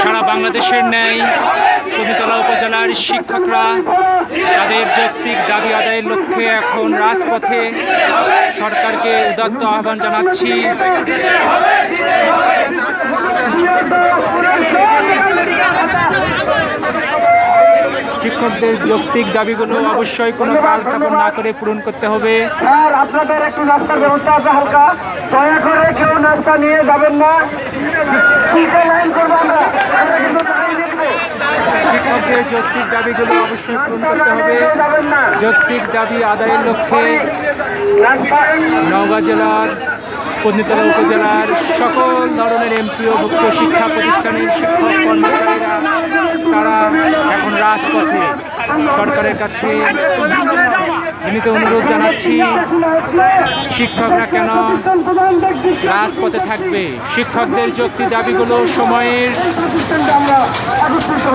সারা বাংলাদেশের ন্যায় কবিতলা উপজেলার শিক্ষকরা তাদের যৌক্তিক দাবি আদায়ের লক্ষ্যে এখন রাজপথে সরকারকে উদাত্ত আহ্বান জানাচ্ছি। শিক্ষকদের যৌক্তিক দাবিগুলো অবশ্যই কোনো কাল কাপড় না করে পূরণ করতে হবে। স্যার আপনাদের একটু নাস্তার ব্যবস্থা আছে হালকা। দয়া করে কেউ নাস্তা নিয়ে যাবেন না কিসে লাইন করব আমরা আমরা কিন্তু লাইন দেখব শিক্ষকদের যৌক্তিক দাবিগুলো অবশ্যই পূরণ করতে হবে। যৌক্তিক দাবি আদায়ের লক্ষ্যে নওগাঁ জেলার পন্ডিতলা উপজেলার সকল ধরনের এমপিও ভুক্ত শিক্ষা প্রতিষ্ঠানের শিক্ষক কর্মচারীরা তারা এখন রাজপথে সরকারের কাছে বিনীত অনুরোধ জানাচ্ছি, শিক্ষকরা কেন রাজপথে থাকবে? শিক্ষকদের যুক্তি দাবিগুলো সময়ের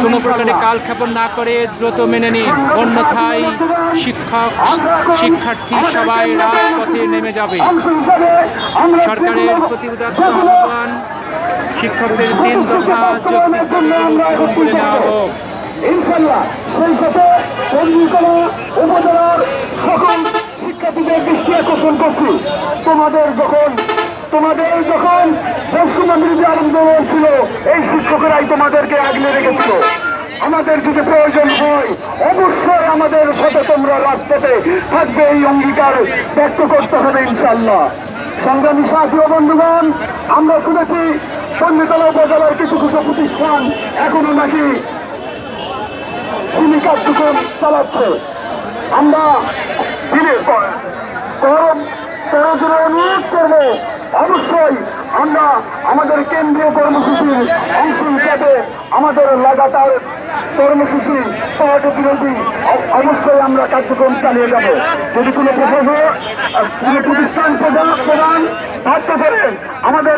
কোনো প্রকারে কালক্ষেপণ না করে দ্রুত মেনে নিন। অন্যথায় শিক্ষক, শিক্ষার্থী সবাই রাজপথে নেমে যাবে। সরকারের প্রতি আহ্বান, শিক্ষকদের তিন দফা দাবিগুলো দেওয়া হোক। ইনশাল্লাহ, সেই সাথে পল্লীকলা উপজেলার সকল শিক্ষার্থীদের দৃষ্টি আকর্ষণ করছি। তোমাদের যখন তোমাদের যখন পশ্চিমা বিরোধী আন্দোলন ছিল, এই শিক্ষকেরাই তোমাদেরকে আগলে রেখেছিল। আমাদের যদি প্রয়োজন হয়, অবশ্যই আমাদের সাথে তোমরা রাজপথে থাকবে, এই অঙ্গীকার ব্যক্ত করতে হবে ইনশাল্লাহ সংগ্রামী সাথী ও বন্ধুগণ, আমরা শুনেছি পল্লীতলা উপজেলার কিছু কিছু প্রতিষ্ঠান এখনও নাকি কার্যক্রম চালাচ্ছে। আমরা তেরো জনের অনুরোধ করব। অবশ্যই আমরা আমাদের কেন্দ্রীয় কর্মসূচির অংশ হিসাবে আমাদের লাগাতার কর্মসূচি, পার্টি বিরোধী, অবশ্যই আমরা কার্যক্রম চালিয়ে যাব। যদি কোনো প্রশাসক কোনো প্রতিষ্ঠান প্রদান থাকতে পারেন আমাদের